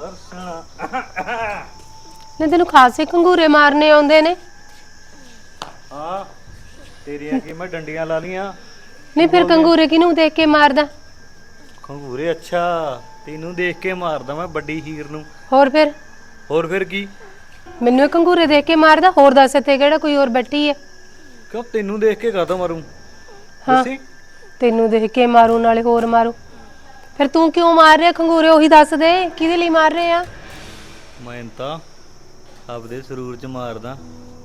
ਦਰਸ਼ਨ ਨੇ ਤੈਨੂੰ ਖਾਸੇ ਕੰਗੂਰੇ ਮਾਰਨੇ ਆਉਂਦੇ ਨੇ। ਹਾਂ ਤੇਰੀਆਂ ਕੀ ਮੈਂ ਡੰਡੀਆਂ ਲਾ ਲੀਆਂ ਨਹੀਂ ਫਿਰ ਕੰਗੂਰੇ ਕਿਹਨੂੰ ਦੇਖ ਕੇ ਮਾਰਦਾ? ਖੰਗੂਰੇ ਅੱਛਾ ਤੈਨੂੰ ਦੇਖ ਕੇ ਮਾਰਦਾ ਮੈਂ ਵੱਡੀ ਹੀਰ ਨੂੰ। ਹੋਰ ਫਿਰ? ਹੋਰ ਫਿਰ ਕੀ? ਮੈਨੂੰ ਇਹ ਕੰਗੂਰੇ ਦੇਖ ਕੇ ਮਾਰਦਾ ਹੋਰ ਦੱਸ ਇੱਥੇ ਕਿਹੜਾ ਕੋਈ ਹੋਰ ਬੈਠੀ ਹੈ? ਕਿਉਂ ਤੈਨੂੰ ਦੇਖ ਕੇ ਕਾਹਤੋਂ ਮਾਰੂੰ? ਹਾਂ। ਤੈਨੂੰ ਦੇਖ ਕੇ ਮਾਰੂ ਨਾਲੇ ਹੋਰ ਮਾਰੂ। ਫਿਰ ਤੂੰ ਕਿਉਂ ਮਾਰ ਰਿਹਾ ਖੰਗੂਰੇ ਉਹੀ ਦੱਸ ਦੇ ਕਿਹਦੇ ਲਈ ਮਾਰ ਰਹੇ ਆ? ਮੈਂ ਤਾਂ ਆਪਦੇ ਸਰੂਰ ਚ ਮਾਰਦਾ।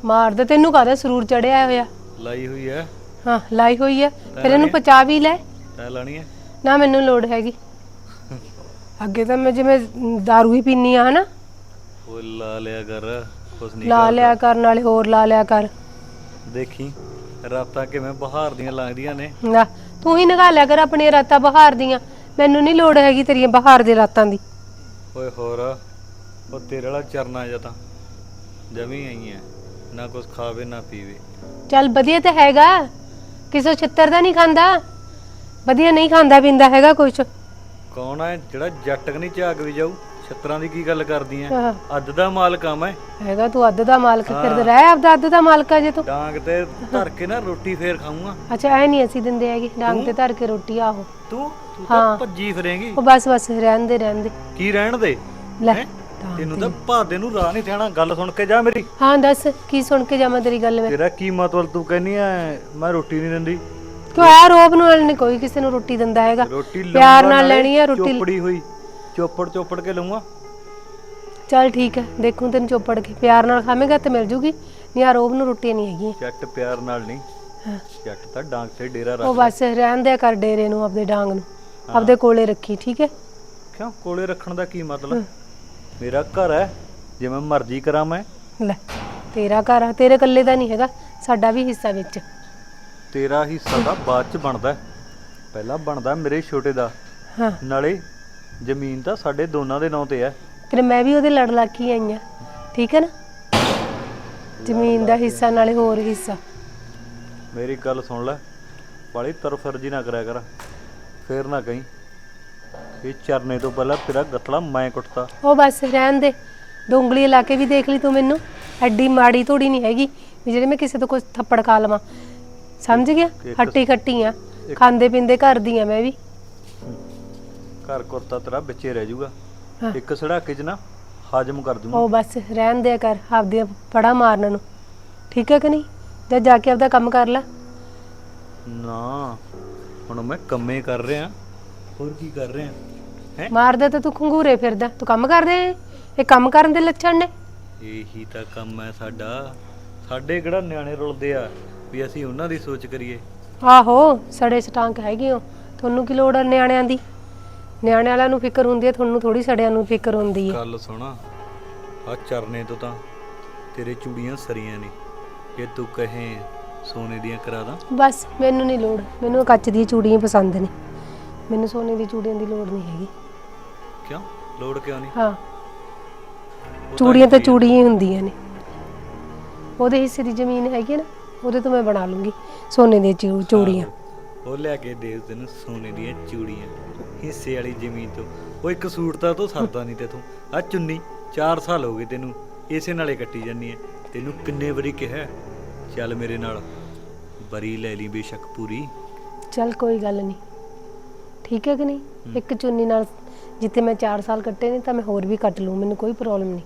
ਮਾਰਦਾ ਤੈਨੂੰ ਕਾਹਦਾ ਸਰੂਰ ਚੜਿਆ ਹੋਇਆ? ਲਾਈ ਹੋਈ ਐ। ਹਾਂ ਲਾਈ ਹੋਈ ਹੈ ਫਿਰ ਇਹਨੂੰ ਪਚਾ ਵੀ ਲੈ। ਤੈ ਲਾਣੀ ਐ। ਨਾ ਮੈਨੂੰ ਲੋੜ ਹੈਗੀ। ਅੱਗੇ ਤਾਂ ਮੈਂ ਜਿਵੇਂ दारू ਹੀ ਪੀਨੀ ਆ ਹਨਾ? ਉਹ ਲਾ ਲਿਆ ਕਰ ਕੁਛ ਨਹੀਂ ਲਾ ਲਿਆ ਕਰ ਨਾਲੇ ਹੋਰ ਲਾ ਲਿਆ ਕਰ। ਦੇਖੀ ਰਾਤਾਂ ਕਿਵੇਂ ਬਹਾਰ ਦੀਆਂ ਲੰਘਦੀਆਂ ਨੇ। ਨਾ ਤੂੰ ਹੀ ਨਗਾ ਲਿਆ ਕਰ ਆਪਣੀਆਂ ਰਾਤਾਂ ਬਹਾਰ ਦੀਆਂ। ਮੈਨੂੰ ਨਹੀਂ ਲੋੜ ਹੈਗੀ ਤੇਰੀਆਂ ਬਹਾਰ ਦੇ ਰਾਤਾਂ ਦੀ। ਓਏ ਹੋਰ ਉਹ ਤੇਰੇ ਵਾਲਾ ਚਰਨਾ ਜਾਂ ਤਾਂ। ਜਮੀ ਆਈ ਐ ਨਾ ਕੁਛ ਖਾਵੇ ਨਾ ਪੀਵੇ। ਚੱਲ ਵਧੀਆ ਤਾਂ ਹੈਗਾ ਕਿਸੇ ਛਿੱਤਰ ਦਾ ਨਹੀਂ ਖਾਂਦਾ। ਵਧੀਆ ਨਹੀਂ ਖਾਂਦਾ ਪੀਂਦਾ ਹੈਗਾ ਕੁਛ। ਕੌਣ ਐ ਜਿਹੜਾ ਜੱਟ ਕ ਨਹੀਂ ਝਾਕ ਵੀ ਜਾਊ? ਛੱਤਰਾਂ ਦੀ ਕੀ ਗੱਲ ਕਰਦੀ ਐ? ਆਹ, ਅੱਧ ਦਾ ਮਾਲਕ ਆ ਮੈਂ। ਹੈਗਾ ਤੂੰ ਅੱਧ ਦਾ ਮਾਲਕ ਫਿਰ ਰਹਿ ਆਪਦਾ ਅੱਧ ਦਾ ਮਾਲਕ ਆ ਜੇ ਤੂੰ। ਡਾਂਗ ਤੇ ਧਰ ਕੇ ਨਾ ਰੋਟੀ ਫੇਰ ਖਾਊਂਗਾ। ਅੱਛਾ ਐ ਨਹੀਂ ਅਸੀਂ ਦਿੰਦੇ ਹੈਗੇ। ਡਾਂਗ ਤੇ? ਧਰ ਕੇ ਰੋਟੀ ਆਹੋ। ਤੂੰ? ਤੂੰ। ਭੱਜੀ ਫਿਰੇਂਗੀ। ਉਹ ਬਸ ਬਸ ਰਹਿਣ ਦੇ ਰਹਿਣ ਦੇ ਕੀ ਰਹਿਣ ਦੇ? ਲੈ ਹੈਂ? ਤੈਨੂੰ ਤਾਂ ਭਾਦੇ ਨੂੰ ਰਾਹ ਨਹੀਂ ਥਾਣਾ ਗੱਲ ਸੁਣ ਕੇ ਜਾ ਮੇਰੀ। ਹਾਂ ਦੱਸ ਕੀ ਸੁਣ ਕੇ ਜਾਵਾਂ ਤੇਰੀ ਗੱਲ ਮੈਂ? ਤੇਰਾ ਕੀ ਮਤਲਬ ਤੂੰ ਕਹਿੰਨੀ ਐ ਮੈਂ ਰੋਟੀ ਨਹੀਂ ਦਿੰਦੀ। ਕਿਉਂ ਆ ਰੋਬ ਨੂੰ ਨਾਲ ਨਹੀਂ ਕੋਈ ਕਿਸੇ ਨੂੰ ਰੋਟੀ ਦਿੰਦਾ ਹੈਗਾ। ਰੋਟੀ ਪਿਆਰ ਨਾਲੇ ਲੈਣੀ ਆ ਰੋਟੀ। ਚੋਪੜੀ ਹੋਈ। ਚੋਪੜ ਚੋਪੜ ਕੇ ਲਊਂਗਾ। ਚੱਲ ਠੀਕ ਹੈ ਦੇਖੂੰ ਤੈਨੂੰ ਚੋਪੜ ਕੇ। ਪਿਆਰ ਨਾਲ ਖਾਵੇਂਗਾ ਤੇ ਮਿਲ ਜੂਗੀ। ਨਹੀਂ ਆ ਰੋਬ ਨੂੰ ਰੋਟੀਆਂ ਨਹੀਂ ਹੈਗੀਆਂ। ਜੱਟ ਪਿਆਰ ਨਾਲ ਨਹੀਂ। ਹਾਂ। ਜੱਟ ਤਾਂ ਡਾਂਗ ਤੇ ਡੇਰਾ ਉਹ ਰੱਖ ਬਸ ਰਹਿਣ ਦੇ ਕਰ ਡੇਰੇ ਨੂੰ ਆਪਦੇ ਡਾਂਗ ਨੂੰ। ਆਪਦੇ ਕੋਲੇ ਰੱਖੀ ਠੀਕ ਹੈ? ਕਿਉਂ? ਕੋਲੇ ਰੱਖਣ ਦਾ ਕੀ ਮਤਲਬ? ਮੇਰਾ ਘਰ ਹੈ ਜਿਵੇਂ ਮਰਜ਼ੀ ਕਰਾਂ ਮੈਂ। ਲੈ ਤੇਰਾ ਘਰ ਆ ਤੇਰੇ ਇਕੱਲੇ ਦਾ ਨਹੀਂ ਹੈਗਾ ਸਾਡਾ ਵੀ ਹਿੱਸਾ ਵਿੱਚ। ਤੇਰਾ ਹਿੱਸਾ ਤਾਂ ਬਾਅਦ ਚ ਬਣਦਾ ਹੈ। ਪਹਿਲਾਂ ਬਣਦਾ ਮੇਰੇ ਛੋਟੇ ਦਾ। ਹਾਂ। ਨਾਲੇ ਜ਼ਮੀਨ ਤਾਂ ਸਾਡੇ ਦੋਨਾਂ ਦੇ ਨਾਂ ਤੇ ਹੈ। ਫਿਰ ਮੈਂ ਵੀ ਉਹਦੇ ਲੜ ਲੱਗ ਕੇ ਆਈ ਆ ਠੀਕ ਹੈ ਨਾ? ਜ਼ਮੀਨ ਦਾ ਹਿੱਸਾ ਨਾਲੇ ਹੋਰ ਹਿੱਸਾ। ਮੇਰੀ ਗੱਲ ਸੁਣ ਲੈ। ਬਾਲੀ ਤਰਫਰਜੀ ਨਾ ਕਰਿਆ ਕਰ। ਫੇਰ ਨਾ ਕਹੀਂ। ਇਹ ਚਰਨੇ ਤੋਂ ਪਹਿਲਾਂ ਤੇਰਾ ਗਤਲਾ ਮੈਂ ਕੁੱਟਤਾ। ਉਹ ਬਸ ਰਹਿਣ ਦੇ। ਉਂਗਲੀਆਂ ਲਾ ਕੇ ਵੀ ਦੇਖ ਲਈ ਤੂੰ ਮੈਨੂੰ। ਐਡੀ ਮਾੜੀ ਥੋੜੀ ਨਹੀਂ ਹੈਗੀ ਵੀ ਜਿਹੜੇ ਮੈਂ ਕਿਸੇ ਤੋਂ ਕੁਝ ਥੱਪੜ ਖਾ ਲਵਾਂ। ਸਮਝ ਗਿਆ? ਹੱਟੀ ਖੱਟੀ ਆ। ਖਾਂਦੇ ਪੀਂਦੇ ਘਰ ਦੀ ਆ ਮੈਂ ਵੀ। ਘਰ ਕੁਰਤਾ ਤੇਰਾ ਵਿੱਚੇ ਰਹਿ ਜਾਊਗਾ। ਹਾਂ। ਇੱਕ ਸੜਾਕੇ 'ਚ ਨਾ ਹਾਜ਼ਮ ਕਰ ਦੂੰਗਾ। ਉਹ ਬਸ ਰਹਿਣ ਦਿਆ ਕਰ ਆਪਦੀਆਂ ਫੜਾ ਮਾਰਨ ਨੂੰ। ਠੀਕ ਹੈ ਕਿ ਨਹੀਂ? ਜਾ ਜਾ ਕੇ ਆਪਦਾ ਕੰਮ ਕਰ ਲੈ। ਨਾ ਹੁਣ ਮੈਂ ਕੰਮੇ ਕਰ ਰਿਹਾ। ਹੋਰ ਕੀ ਕਰ ਰਿਹਾ? ਹੈ? ਮਾਰਦਾ ਤਾਂ ਤੂੰ ਖੰਗੂਰੇ ਫਿਰਦਾ। ਤੂੰ ਕੰਮ ਕਰਦੇ ਇਹ ਕੰਮ ਕਰਨ ਦੇ ਲੱਛਣ ਨੇ? ਇਹੀ ਤਾਂ ਕੰਮ ਹੈ ਸਾਡਾ। ਸਾਡੇ ਕਿਹੜਾ ਨਿਆਣੇ ਰੁਲਦੇ ਆ? ਵੀ ਅਸੀਂ ਉਹਨਾਂ ਦੀ ਸੋਚ ਕਰੀਏ। ਆਹੋ ਸੜੇ ਸਟਾਂਕ ਹੈਗੇ ਹੋ। ਤੁਹਾਨੂੰ ਕੀ ਲੋੜ ਆ ਨਿਆਣਿਆਂ ਦੀ? ਨਿਆਣੇ ਵਾਲਿਆਂ ਨੂੰ ਫਿਕਰ ਹੁੰਦੀ ਹੈ ਤੁਹਾਨੂੰ ਥੋੜੀ ਸੜਿਆਂ ਨੂੰ ਫਿਕਰ ਹੁੰਦੀ ਹੈ। ਗੱਲ ਸੁਣਾ ਆ ਚਰਨੇ ਤੋਂ ਤਾਂ ਤੇਰੇ ਚੂੜੀਆਂ ਸਰੀਆਂ ਨੇ। ਜੇ ਤੂੰ ਕਹੇ ਸੋਨੇ ਦੀਆਂ ਕਰਾ ਦਾਂ। ਬਸ ਮੈਨੂੰ ਨਹੀਂ ਲੋੜ। ਮੈਨੂੰ ਕੱਚ ਦੀਆਂ ਚੂੜੀਆਂ ਪਸੰਦ ਨੇ। ਮੈਨੂੰ ਸੋਨੇ ਦੀ ਚੂੜੀਆਂ ਦੀ ਲੋੜ ਨਹੀਂ ਹੈਗੀ। ਕਿਉਂ? ਲੋੜ ਕਿਉਂ ਨਹੀਂ ਹਾਂ। ਉਹ ਚੂੜੀਆਂ ਤਾਂ ਹੀ ਚੂੜੀਆਂ ਹੀ ਹੁੰਦੀਆਂ ਨੇ। ਉਹਦੇ ਹਿੱਸੇ ਦੀ ਜ਼ਮੀਨ ਹੈਗੀ ਨਾ ਉਹਦੇ ਤੋਂ ਮੈਂ ਬਣਾ ਲੂੰਗੀ ਸੋਨੇ ਦੀਆਂ ਚੂ- ਚੂੜੀਆਂ। ਆਹੋ, ਉਹ ਲੈ ਕੇ ਦੇ ਤੈਨੂੰ ਸੋਨੇ ਦੀਆਂ ਚੂੜੀਆਂ। ਹਿੱਸੇ ਵਾਲੀ ਜ਼ਮੀਨ ਤੋਂ। ਉਹ ਇੱਕ ਸੂਟ ਤਾਂ ਸਰਦਾ ਨਹੀਂ ਤੇਥੋਂ। ਆ ਚੁੰਨੀ 4 ਸਾਲ ਹੋ ਗਏ ਤੈਨੂੰ। ਇਸੇ ਨਾਲੇ ਕੱਟੀ ਜਾਨੀ ਐ। ਤੈਨੂੰ ਕਿੰਨੇ ਵਾਰੀ ਕਿਹਾ? ਚੱਲ ਮੇਰੇ ਨਾਲ ਬਰੀ ਲੈ ਲਈ ਬੇਸ਼ੱਕ ਪੂਰੀ। ਚੱਲ ਕੋਈ ਗੱਲ ਨਹੀਂ। ਠੀਕ ਹੈ ਕਿ ਨਹੀਂ? ਇੱਕ ਚੁੰਨੀ ਨਾਲ ਜਿੱਥੇ ਮੈਂ 4 ਸਾਲ ਕੱਟੇ ਨੇ ਤਾਂ ਮੈਂ ਹੋਰ ਵੀ ਕੱਟ ਲੂੰ ਮੈਨੂੰ ਕੋਈ ਪ੍ਰੋਬਲਮ ਨਹੀਂ।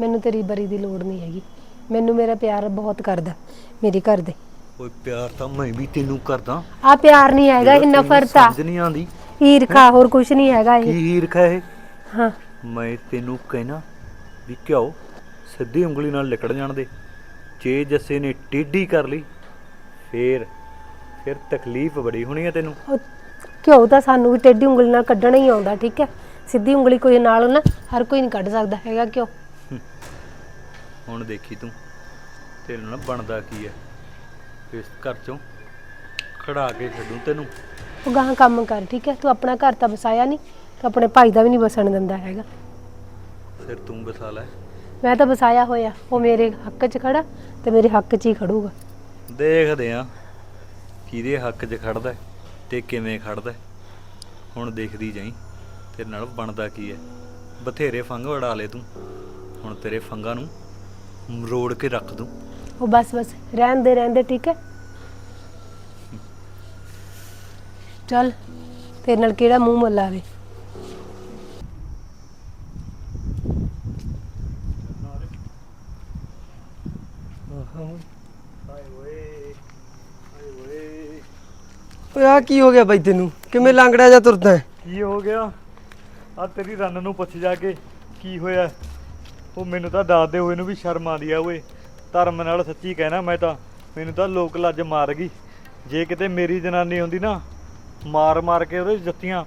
ਮੈਨੂੰ ਤੇਰੀ ਬਰੀ ਦੀ ਲੋੜ ਨਹੀਂ ਹੈਗੀ। ਮੈਨੂੰ ਮੇਰਾ ਪਿਆਰ ਬਹੁਤ ਕਰਦਾ ਮੇਰੇ ਘਰ ਦੇ। ਓਏ ਪਿਆਰ ਤਾਂ ਮੈਂ ਵੀ ਤੈਨੂੰ ਕਰਦਾ। ਆ ਪਿਆਰ ਨਹੀਂ ਹੈਗਾ ਇਹ ਨਫ਼ਰਤ ਆ ਸਮਝ ਨਹੀਂ ਆਉਂਦੀ। ਈਰਖਾ ਹੋਰ ਕੁਝ ਨਹੀਂ ਹੈਗਾ ਕੀ ਇਹ ਹੀਰਖਾ ਇਹ? ਹਾਂ। ਮੈਂ ਤੈਨੂੰ ਕਹਿਣਾ ਵੀ ਕਿਉਂ ਸਿੱਧੀ ਉਂਗਲੀ ਨਾਲ ਲਿਕੜ ਜਾਣ ਦੇ। ਜੇ ਜੱਸੇ ਨੇ ਟੇਢੀ ਕਰ ਲਈ ਫੇਰ ਫਿਰ ਤਕਲੀਫ ਬੜੀ ਹੋਣੀ ਹੈ ਤੈਨੂੰ। ਉਹ ਘਿਓ ਤਾਂ ਸਾਨੂੰ ਵੀ ਟੇਢੀ ਉਂਗਲੀ ਨਾਲ ਕੱਢਣਾ ਹੀ ਆਉਂਦਾ ਠੀਕ ਹੈ? ਸਿੱਧੀ ਉਂਗਲੀ ਕੋਈ ਨਾਲ ਨਾ ਹਰ ਕੋਈ ਨਹੀਂ ਕੱਢ ਸਕਦਾ ਹੈਗਾ ਕਿਉਂ ਹੁਣ ਦੇਖੀ ਤੂੰ ਤੇਰੇ ਨਾਲ ਬਣਦਾ ਕੀ ਹੈ? ਇਸ ਘਰ ਚੋਂ ਖੜਾ ਕੇ ਛੱਡੂ ਤੈਨੂੰ। ਉਹ ਗਾਹਾਂ ਕੰਮ ਕਰ ਠੀਕ ਹੈ? ਤੂੰ ਆਪਣਾ ਘਰ ਤਾਂ ਵਸਾਇਆ ਨਹੀਂ ਤੂੰ ਆਪਣੇ ਭਾਈ ਦਾ ਵੀ ਨਹੀਂ ਵਸਣ ਦਿੰਦਾ ਹੈਗਾ। ਫਿਰ ਤੂੰ ਬਸਾ ਲੈ। ਮੈਂ ਤਾਂ ਵਸਾਇਆ ਹੋਇਆ ਉਹ ਮੇਰੇ ਹੱਕ 'ਚ ਖੜਾ ਤੇ ਮੇਰੇ ਹੱਕ 'ਚ ਹੀ ਖੜੂਗਾ। ਦੇਖਦੇ ਆ ਕਿਹਦੇ ਹੱਕ 'ਚ ਖੜਦਾ ਹੈ ਤੇ ਕਿਵੇਂ ਖੜਦਾ ਹੈ। ਹੁਣ ਦੇਖਦੀ ਜਾਈ ਤੇਰੇ ਨਾਲ ਬਣਦਾ ਕੀ ਹੈ। ਬਥੇਰੇ ਫੰਗ ਉਡਾ ਲੇ ਤੂੰ ਹੁਣ ਤੇਰੇ ਫੰਗਾਂ ਨੂੰ ਮਰੋੜ ਕੇ ਰੱਖ ਦੂੰ। ਉਹ ਬਸ ਬਸ ਰਹਿਣ ਦੇ ਰਹਿਣ ਦੇ ਠੀਕ ਹੈ? ਚੱਲ ਤੇਰੇ ਨਾਲ ਕਿਹੜਾ ਮੂੰਹ ਮੱਲਾਵੇ ਹਾਏ ਓਏ ਆ ਕੀ ਹੋ ਗਿਆ ਬਾਈ ਤੈਨੂੰ? ਕਿਵੇਂ ਲੰਗੜਾ ਜਾ ਤੁਰਦਾ ਹੈ? ਕੀ ਹੋ ਗਿਆ? ਆ ਤੇਰੀ ਰੰਨ ਨੂੰ ਪੁੱਛ ਜਾ ਕੇ ਕੀ ਹੋਇਆ? ਉਹ ਮੈਨੂੰ ਤਾਂ ਦੱਸਦੇ ਹੋਏ ਨੂੰ ਵੀ ਸ਼ਰਮ ਆਉਂਦੀ ਆ ਓਏ। ਧਰਮ ਨਾਲ ਸੱਚੀ ਕਹਿਣਾ ਮੈਂ ਤਾਂ। ਮੈਨੂੰ ਤਾਂ ਲੋਕ ਲੱਜ ਮਾਰ ਗਈ। ਜੇ ਕਿਤੇ ਮੇਰੀ ਜਨਾਨੀ ਹੁੰਦੀ ਨਾ ਮਾਰ ਮਾਰ ਕੇ ਉਹਦੇ ਜੱਤੀਆਂ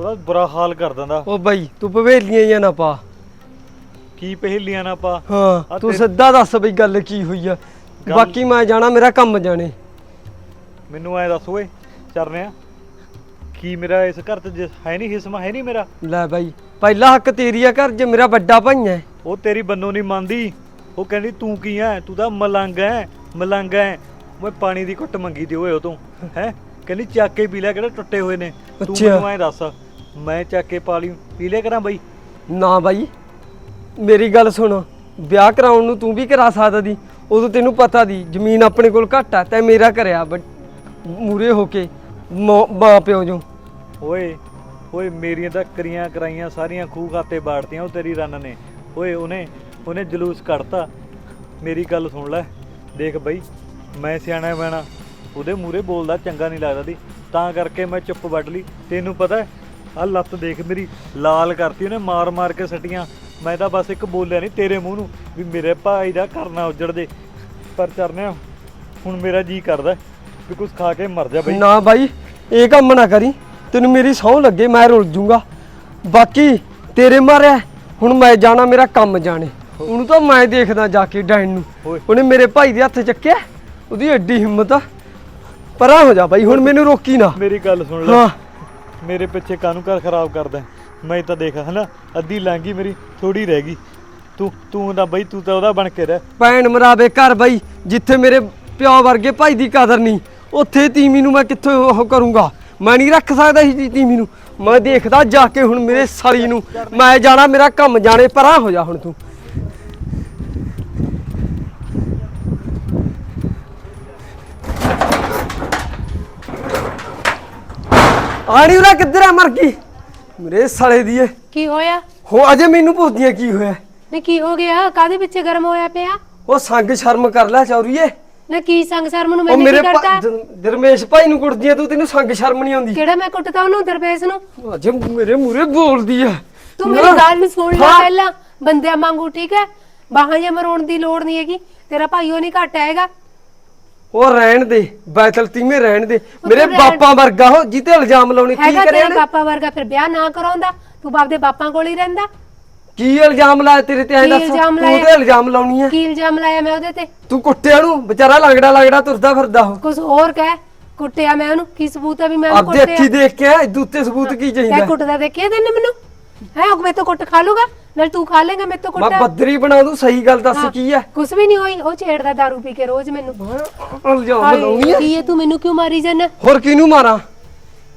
ਉਹਦਾ ਬੁਰਾ ਹਾਲ ਕਰ ਦਿੰਦਾ। ਓ ਬਾਈ ਤੂੰ ਪਵੇਲੀਆਂ ਜਾਂ ਨਾ ਪਾ। ਕੀ ਪਹਿਲੀਆਂ ਨਾ ਪਾ। ਹਾਂ ਤੂੰ ਤੇ- ਸਿੱਧਾ ਦੱਸ ਬਈ ਗੱਲ ਕੀ ਹੋਈ ਆ। ਬਾਕੀ ਮੈਂ ਜਾਣਾ ਮੇਰਾ ਕੰਮ ਜਾਣੇ। ਮੈਨੂੰ ਐ ਦੱਸ ਓਏ ਚਰਨਿਆ ਕੀ ਮੇਰਾ ਇਸ ਘਰ ਜਿ- ਹੈ ਨਹੀਂ ਹਿਸਮਾ ਹੈ ਨਹੀਂ ਮੇਰਾ? ਲੈ ਬਾਈ ਪਹਿਲਾ ਹੱਕ ਤੇਰੀ ਆ ਘਰ 'ਚ ਮੇਰਾ ਵੱਡਾ ਭਾਈ ਹੈ ਉਹ ਤੇਰੀ ਬੰਨੋ ਨਹੀਂ ਮੰਨਦੀ। ਉਹ ਕਹਿੰਦੀ ਤੂੰ ਕੀ ਐ? ਤੂੰ ਤਾਂ ਮਲੰਗ ਐ ਮਲੰਗ ਐ। ਮੈਂ ਪਾਣੀ ਦੀ ਘੁੱਟ ਮੰਗੀ ਤੇ ਓਏ ਉਹ ਤੋਂ ਹੈ? ਕਹਿੰਦੀ ਚੱਕ ਕੇ ਪੀ ਲਿਆ ਕਿਹੜੇ ਟੁੱਟੇ ਹੋਏ ਨੇ। ਤੂੰ ਅੱਛਾ। ਮੈਨੂੰ ਐ ਦੱਸ ਮੈਂ ਚੱਕ ਕੇ ਪਾ ਲਈ ਪੀ ਲਿਆ ਕਰਾਂ ਬਈ? ਨਾ ਬਾਈ ਮੇਰੀ ਗੱਲ ਸੁਣ ਵਿਆਹ ਕਰਾਉਣ ਨੂੰ ਤੂੰ ਵੀ ਕਰਾ ਸਕਦਾ ਦੀ ਉਦੋਂ ਤੈਨੂੰ ਪਤਾ ਦੀ ਜ਼ਮੀਨ ਆਪਣੇ ਕੋਲ ਘੱਟ ਆ ਤੈ ਮੇਰਾ ਕਰਿਆ ਮੂਰੇ ਹੋ ਕੇ ਮੌ- ਮਾਂ ਪਿਓ ਜੋ। ਓਏ ਓਏ ਮੇਰੀਆਂ ਤਾਂ ਕਰੀਆਂ ਕਰਾਈਆਂ ਸਾਰੀਆਂ ਖੂਹ ਖਾਤੇ ਬਾੜਤੀਆਂ ਉਹ ਤੇਰੀ ਰੰਨ ਨੇ। ਓਏ ਉਹਨੇ ਉਹਨੇ ਜਲੂਸ ਕੱਢਤਾ। ਮੇਰੀ ਗੱਲ ਸੁਣ ਲੈ ਦੇਖ ਬਈ ਮੈਂ ਸਿਆਣਾ ਬੈਣਾ ਉਹਦੇ ਮੂਰੇ ਬੋਲਦਾ ਚੰਗਾ ਨਹੀਂ ਲੱਗਦਾ ਦੀ। ਤਾਂ ਕਰਕੇ ਮੈਂ ਚੁੱਪ ਵੱਢ ਲਈ। ਤੈਨੂੰ ਪਤਾ ਆ ਲੱਤ ਦੇਖ ਮੇਰੀ ਲਾਲ ਕਰਤੀ ਉਹਨੇ ਮਾਰ ਮਾਰ ਕੇ ਸੱਟੀਆਂ। ਮੈਂ ਤਾਂ ਬਸ ਇੱਕ ਬੋਲਿਆ ਨਹੀਂ ਤੇਰੇ ਮੂੰਹ ਨੂੰ ਵੀ ਮੇਰੇ ਭਾਈ ਦਾ ਕਰਨਾ ਉੱਜੜ ਦੇ। ਪਰ ਚਰਨਿਆ ਹੁਣ ਮੇਰਾ ਜੀ ਕਰਦਾ ਵੀ ਕੁਝ ਖਾ ਕੇ ਮਰ ਜਾ ਬਈ। ਨਾ ਬਾਈ ਇਹ ਕੰਮ ਨਾ ਕਰੀ। ਤੈਨੂੰ ਮੇਰੀ ਸਹੁੰ ਲੱਗੇ ਮੈਂ ਰੁੱਲ ਜੂੰਗਾ। ਬਾਕੀ ਤੇਰੇ ਮਾਰਿਆ ਹੁਣ ਮੈਂ ਜਾਣਾ ਮੇਰਾ ਕੰਮ ਜਾਣੇ। ਉਹਨੂੰ ਤਾਂ ਮੈਂ ਦੇਖਦਾ ਜਾ ਕੇ ਡੈਣ ਨੂੰ। ਓਏ। ਉਹਨੇ ਮੇਰੇ ਭਾਈ ਦੇ ਹੱਥ ਚੱਕਿਆ ਉਹਦੀ ਐਡੀ ਹਿੰਮਤ ਆ। ਪਰਾਂ ਹੋ ਜਾ ਬਾਈ ਹੁਣ ਮੈਨੂੰ ਰੋਕੀ ਨਾ। ਮੇਰੀ ਗੱਲ ਸੁਣ ਲੈ। ਹਾਂ। ਮੇਰੇ ਪਿੱਛੇ ਕਾਹਨੂੰ ਘਰ ਖਰਾਬ ਕਰਦਾ? ਮੈਂ ਤਾਂ ਦੇਖ ਹਨਾ? ਅੱਧੀ ਲਾਂਗੀ ਮੇਰੀ ਥੋੜੀ ਰਹਿ ਗਈ। ਤੂੰ ਤੂੰ ਤਾਂ ਬਈ ਤੂੰ ਤਾਂ ਉਹਦਾ ਬਣ ਕੇ ਰਹਿ। ਭੈਣ ਮਰਾਵੇ ਘਰ ਬਾਈ ਜਿੱਥੇ ਮੇਰੇ ਪਿਓ ਵਰਗੇ ਭਾਈ ਦੀ ਕਦਰ ਨਹੀਂ। ਉੱਥੇ ਤੀਵੀਂ ਨੂੰ ਮੈਂ ਕਿੱਥੋਂ ਉਹ ਕਰੂੰਗਾ? ਮੈਂ ਨਹੀਂ ਰੱਖ ਸਕਦਾ ਸੀ ਤੀਵੀਂ ਨੂੰ। ਮੈਂ ਦੇਖਦਾ ਜਾ ਕੇ ਹੁਣ ਮੇਰੇ ਸਾਲੀ ਨੂੰ। ਮੈਂ ਜਾਣਾ ਮੇਰਾ ਕੰਮ ਜਾਣੇ ਪਰਾਂ ਹੋ ਜਾ ਹੁਣ ਤੂੰ। ਆਣੀ ਉਰਾ ਕਿੱਧਰ ਆ ਮਰ ਗਈ। ਮੇਰੇ ਸਾਲੇ ਦੀ ਏ। ਕੀ ਹੋਇਆ? ਹੋ ਅਜੇ ਮੈਨੂੰ ਪੁੱਛਦੀਆਂ ਕੀ ਹੋਇਆ? ਨੇ ਕੀ ਹੋ ਗਿਆ? ਕਾਦੇ ਪਿੱਛੇ ਗਰਮ ਹੋਇਆ ਪਿਆ? ਉਹ ਸੰਗ ਸ਼ਰਮ ਕਰ ਲੈ ਚੌਰੀਏ। ਨਾ ਕੀ ਸੰਗ ਸ਼ਰਮ ਨੂੰ ਉਹ ਮੇਰੇ ਕੀ ਭਾ- ਕਰਤਾ ਦ- ਦਰਮੇਸ਼ ਭਾਈ ਨੂੰ ਕੁੱਟਦੀ ਆ ਤੂੰ ਤੈਨੂੰ ਸੰਗ ਸ਼ਰਮ ਨਹੀਂ ਆਉਂਦੀ। ਕਿਹੜਾ ਮੈਂ ਕੁੱਟਦਾ ਉਹਨੂੰ ਦਰਵੇਸ਼ ਨੂੰ? ਅਜੇ ਮੇਰੇ ਮੂਰੇ ਬੋਲਦੀ ਆ ਤੂੰ ਮੇਰੀ ਗੱਲ ਨੂੰ ਸੁਣ ਲੈ ਹਾਂ। ਪਹਿਲਾਂ। ਬੰਦਿਆਂ ਵਾਂਗੂ ਠੀਕ ਹੈ? ਬਾਹਾਂ ਜੇ ਮਰੋਣ ਦੀ ਲੋੜ ਨਹੀਂ ਹੈਗੀ। ਤੇਰਾ ਭਾਈ ਉਹ ਨਹੀਂ ਘੱਟ ਆਏਗਾ ਉਹ ਰਹਿਣ ਦੇ ਬੈਤਲ ਤੀਵੇਂ ਰਹਿਣ ਦੇ। ਮੇਰੇ ਬਾਪਾਂ ਵਰਗਾ ਹੋ ਜਿੱਤੇ ਇਲਜ਼ਾਮ ਲਾਉਣੇ ਕੀ ਹੈਗਾ ਕਰਿਆ ਤੇਰੇ ਨੇ ਪਾਪਾ ਵਰਗਾ ਫਿਰ ਵਿਆਹ ਨਾ ਕਰਾਉਂਦਾ? ਤੂੰ ਬਾਪਦੇ ਬਾਪਾਂ ਕੋਲ ਹੀ ਰਹਿੰਦਾ? ਕੀ ਇਲਜ਼ਾਮ ਲਾਇਆ ਤੇਰੇ ਤੇ ਐਂ ਕੀ ਦੱਸ? ਇਲਜ਼ਾਮ ਤੂੰ ਲਾਇਆ? ਤੇ ਇਲਜ਼ਾਮ ਲਾਉਣੀ ਆ। ਕੀ ਇਲਜ਼ਾਮ ਲਾਇਆ ਮੈਂ ਉਹਦੇ ਤੇ? ਤੂੰ ਕੁੱਟਿਆ ਨੂੰ ਵਿਚਾਰਾ ਲੰਗੜਾ ਲੰਗੜਾ ਤੁਰਦਾ ਫਿਰਦਾ ਉਹ। ਕੁਝ ਹੋਰ ਕਹਿ ਕੁੱਟਿਆ ਮੈਂ ਉਹਨੂੰ? ਕੀ ਸਬੂਤ ਹੈ ਵੀ ਮੈਂ ਉਹਨੂੰ ਆਪਦੇ ਅੱਖੀ ਕੁੱਟਿਆ? ਦੇਖ ਕੇ ਉੱਤੇ ਸਬੂਤ ਕੀ ਚਾਹੀਦਾ? ਕੁੱਟਦਾ ਦੇਖਿਆ ਤੈਨੂੰ ਮੈਨੂੰ? ਹੈ ਉਹ ਮੈਂ ਤਾਂ ਕੁੱਟ ਖਾ ਲੂਗਾ? ਨਾਲ ਤੂੰ ਖਾ ਲੇਗਾ ਮੈਂ ਤਾਂ ਮੈਂ ਕੁੱਟ। ਬੱਦਰੀ ਬਣਾ ਦੂੰ ਸਹੀ ਗੱਲ ਦੱਸ ਕੀ ਆ ਕੁਝ ਵੀ ਨਹੀਂ ਹੋਈ ਉਹ ਛੇੜਦਾ ਦਾਰੂ ਪੀ ਕੇ ਰੋਜ਼ ਮੈਨੂੰ। ਇਲਜ਼ਾਮ ਲਾਉਣੀ ਆ। ਕੀ ਇਹ ਤੂੰ ਮੈਨੂੰ ਕਿਉਂ ਮਾਰੀ ਜਾਂਦਾ ਹੋਰ ਕਿਹਨੂੰ ਮਾਰਾਂ?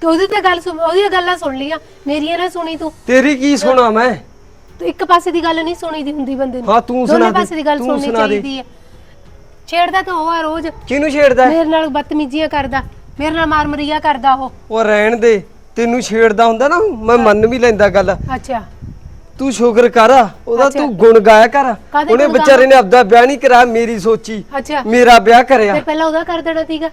ਕਿ ਉਹਦੀ ਤਾਂ ਗੱਲ ਸੁਣ ਉਹਦੀਆਂ ਗੱਲਾਂ ਸੁਣ ਲੀਆਂ ਮੇਰੀਆਂ ਨਾ ਸੁਣੀ ਤੂੰ। ਤੇਰੀ ਕੀ ਸੁਣਾ ਮੈਂ? ਤੂੰ ਇੱਕ ਪਾਸੇ ਦੀ ਗੱਲ ਨਹੀਂ ਸੁਣੀ ਦੀ ਹੁੰਦੀ ਬੰਦੇ ਨੂੰ। ਹਾਂ, ਤੂੰ ਸੁਣਾ ਦੋਨੇ ਦੇ, ਪਾਸੇ ਦੀ ਗੱਲ ਤੂੰ ਸੁਣਨੀ ਸੁਣਾ ਦੇ। ਚਾਹੀਦੀ ਹੈ ਛੇੜਦਾ ਤਾਂ ਉਹ ਆ ਰੋਜ਼। ਕਿਹਨੂੰ ਛੇੜਦਾ? ਹੈ? ਮੇਰੇ ਨਾਲ ਬਦਤਮੀਜ਼ੀਆਂ ਕਰਦਾ ਮੇਰੇ ਨਾਲ ਮਾਰ ਮਰੀਆ ਕਰਦਾ ਉਹ। ਉਹ ਰਹਿਣ ਦੇ ਤੈਨੂੰ ਛੇੜਦਾ ਹੁੰਦਾ ਨਾ ਮੈਂ ਮੰਨ ਵੀ ਲੈਂਦਾ ਗੱਲ। ਅੱਛਾ। ਤੂੰ ਸ਼ੁਕਰ ਕਰ ਉਹਦਾ ਅੱਛਾ। ਤੂੰ ਗੁਣ ਗਾਇਆ ਕਰ। ਕਾਹਦੇ ਉਹਨੇ ਗੁਣ? ਵਿਚਾਰੇ ਨੇ ਆਪਦਾ ਵਿਆਹ ਨਹੀਂ ਕਰਾਇਆ ਮੇਰੀ ਸੋਚੀ। ਅੱਛਾ। ਮੇਰਾ ਵਿਆਹ ਕਰਿਆ। ਪਹਿਲਾਂ ਉਹਦਾ ਕਰ ਦੇਣਾ ਸੀਗਾ।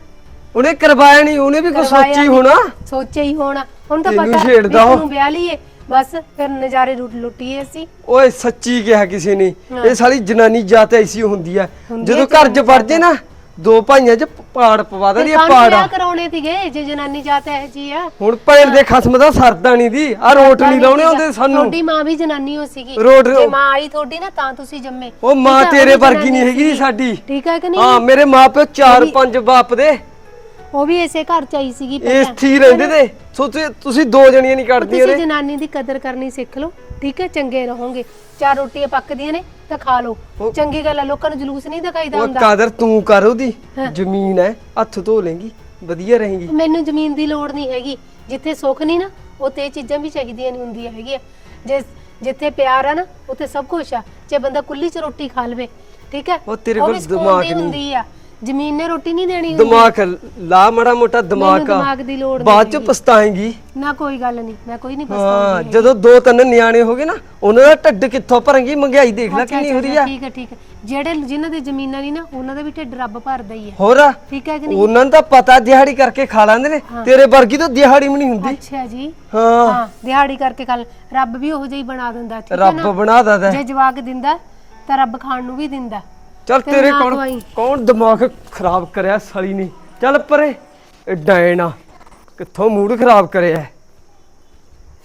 ਉਹਨੇ ਕਰਵਾਇਆ ਨਹੀਂ ਉਹਨੇ ਵੀ ਕੁਝ ਕਰਵਾਇਆ ਸੋਚੀ ਨੀ। ਹੋਣਾ। ਸੋਚਿਆ ਹੀ ਹੋਣਾ। ਹੁਣ ਤਾਂ ਪਤਾ ਛੇੜਦਾ ਉਹ। ਨੂੰ ਵਿਆਹ ਲਈਏ। ਬਸ ਫਿਰ ਨਜ਼ਾਰੇ ਲੁੱਟ ਲੁੱਟੀਏ ਅਸੀਂ। ਓਏ ਸੱਚੀ ਕਿਹਾ ਕਿਸੇ ਨੇ। ਹਾਂ। ਇਹ ਸਾਲੀ ਜਨਾਨੀ ਜਾਤ ਐਸੀ ਹੁੰਦੀ ਆ। ਹੁੰਦੀ ਆ ਜਦੋਂ ਘਰ 'ਚ ਜਨਾਨੀ ਵੜ ਜੇ ਨਾ ਦੋ ਭਾਈਆਂ 'ਚ ਪਾੜ ਪਵਾ ਆ ਕਾਹਨੂੰ ਪਾੜਾ। ਵਿਆਹ ਕਰਾਉਣੇ ਸੀਗੇ? ਜੇ ਜਨਾਨੀ ਜਾਤ ਹੈ ਜੀ ਆ। ਹੁਣ ਭੈਣ ਦੇ ਖਸਮ ਦਾ ਸਰਦਾ ਨਹੀਂ ਦੀ। ਆ ਰੋਟ ਨਹੀਂ ਲਾਉਣੇ ਹੁੰਦੇ ਸਾਨੂੰ। ਤੁਹਾਡੀ ਮਾਂ ਵੀ ਜਨਾਨੀ ਹੋ ਸੀਗੀ। ਰੋਡ- ਜੇ ਮਾਂ ਆਈ ਤੁਹਾਡੀ ਨਾ ਤਾਂ ਤੁਸੀਂ ਜੰਮੇ। ਉਹ ਮਾਂ ਠੀਕ ਆ, ਤੇਰੇ ਵਰਗੀ ਨਹੀਂ ਜਨਾਨੀ ਹੈਗੀ ਸੀਗੀ। ਸਾਡੀ। ਠੀਕ ਹੈ ਕਿ ਨਹੀਂ? ਹਾਂ ਮੇਰੇ ਮਾਪਿਓ ਚਾਰ ਪੰਜ ਬਾਪ ਦੇ। ਉਹ ਵੀ ਇਸੇ ਘਰ ਚ ਆਈ ਸੀਗੀ ਇਸ ਥੀ ਰਹਿੰਦੇ ਤੇ। ਸੋ ਤੁਸੀਂ- ਤੁਸੀਂ ਦੋ ਜਣੀਆਂ ਨਹੀਂ ਕੱਢਦੀਆਂ ਤੁਸੀਂ ਨੇ। ਜਨਾਨੀ ਦੀ ਕਦਰ ਕਰਨੀ ਸਿੱਖ ਲਓ। ਠੀਕ ਹੈ ਚੰਗੇ ਰਹੋਗੇ। ਚਾਰ ਰੋਟੀਆਂ ਪੱਕਦੀਆਂ ਨੇ। ਤਾਂ ਖਾ ਲਓ। ਚੰਗੀ ਗੱਲ ਹੈ ਲੋਕਾਂ ਨੂੰ ਜਲੂਸ ਨਹੀਂ ਦਿਖਾਈਦਾ ਉਹ ਹੁੰਦਾ। ਕਾਦਰ ਤੂੰ ਕਰ ਉਹਦੀ। ਹਾਂ। ਜ਼ਮੀਨ ਹੈ ਹੱਥ ਧੋ ਲੇਂਗੀ ਵਧੀਆ ਰਹੇਗੀ। ਮੈਨੂੰ ਜ਼ਮੀਨ ਦੀ ਲੋੜ ਨਹੀਂ ਹੈਗੀ। ਜਿੱਥੇ ਸੁੱਖ ਨਹੀਂ ਨਾ ਉੱਥੇ ਇਹ ਚੀਜ਼ਾਂ ਵੀ ਚਾਹੀਦੀਆਂ ਨਹੀਂ ਹੁੰਦੀਆਂ ਹੈਗੀਆਂ। ਜੇ ਜਿੱਥੇ ਪਿਆਰ ਆ ਨਾ ਉੱਥੇ ਸਭ ਕੁਝ ਆ। ਜੇ ਬੰਦਾ ਕੁੱਲੀ ਚ ਰੋਟੀ ਖਾ ਲਵੇ ਠੀਕ ਹੈ? ਉਹ ਤੇਰੇ ਵੀ ਕੋਲ ਸਕੂਨ ਦਿਮਾਗ ਨਹੀਂ। ਹੁੰਦੀ ਆ। ਜ਼ਮੀਨ ਨੇ ਰੋਟੀ ਨਹੀਂ ਦੇਣੀ ਹੁੰਦੀ। ਦਿਮਾਗ ਲਾ ਮੜਾ ਮੋਟਾ ਦਿਮਾਗ ਆ। ਦਿਮਾਗ ਦੀ ਲੋੜ ਨਹੀਂ ਬਾਅਦ ਚ ਹੈਗੀ। ਪਛਤਾਏਂਗੀ। ਨਾ ਕੋਈ ਗੱਲ ਨਹੀਂ। ਮੈਂ ਕੋਈ ਨਹੀਂ ਹਾਂ ਪਛਤਾਉਂਦੀ ਜਦੋਂ ਦੋ ਤਿੰਨ ਨਿਆਣੇ ਹੋ ਗਏ ਨਾ ਉਹਨਾਂ ਦਾ ਢੱਡ ਕਿੱਥੋਂ ਭਰਾਂਗੀ? ਮਹਿੰਗਾਈ ਦੇਖ ਲੈ ਕਿੰਨੀ ਹੋ ਰਹੀ ਆ। ਠੀਕ ਹੈ ਠੀਕ ਹੈ। ਜਿਹੜੇ ਜਿਨ੍ਹਾਂ ਦੇ ਜ਼ਮੀਨਾਂ ਨਹੀਂ ਨਾ ਉਹਨਾਂ ਦਾ ਵੀ ਢਿੱਡ ਰੱਬ ਭਰਦਾ ਹੀ ਹੈ। ਹੋਰ? ਆ, ਠੀਕ ਹੈ ਕਿ ਨਹੀਂ? ਉਹਨਾਂ ਨੂੰ ਤਾਂ ਪਤਾ ਦਿਹਾੜੀ ਕਰਕੇ ਖਾ ਲੈਂਦੇ ਨੇ। ਤੇਰੇ ਵਰਗੀ ਤਾਂ ਦਿਹਾੜੀ ਵੀ ਨਹੀਂ ਹੁੰਦੀ। ਅੱਛਾ ਜੀ। ਹਾਂ। ਹਾਂ ਦਿਹਾੜੀ ਕਰਕੇ ਖਾ ਲੈ। ਰੱਬ ਵੀ ਉਹੋ ਜਿਹਾ ਹੀ ਬਣਾ ਦਿੰਦਾ ਠੀਕ ਹੈ ਰੱਬ ਨਾ? ਬਣਾ ਦਦਾ। ਜੇ ਜਵਾਕ ਦਿੰਦਾ ਤਾਂ ਰੱਬ ਖਾਣ ਨੂੰ ਵੀ ਦਿੰਦਾ। ਚੱਲ ਤੇਰੇ ਨਾ ਕੌਣ ਖਵਾਈ। ਕੌਣ ਦਿਮਾਗ ਖਰਾਬ ਕਰਿਆ ਸਾਲੀ ਨੇ? ਚੱਲ ਪਰੇ ਇਹ ਡੈਣਾ ਕਿੱਥੋਂ ਮੂਡ ਖਰਾਬ ਕਰਿਆ?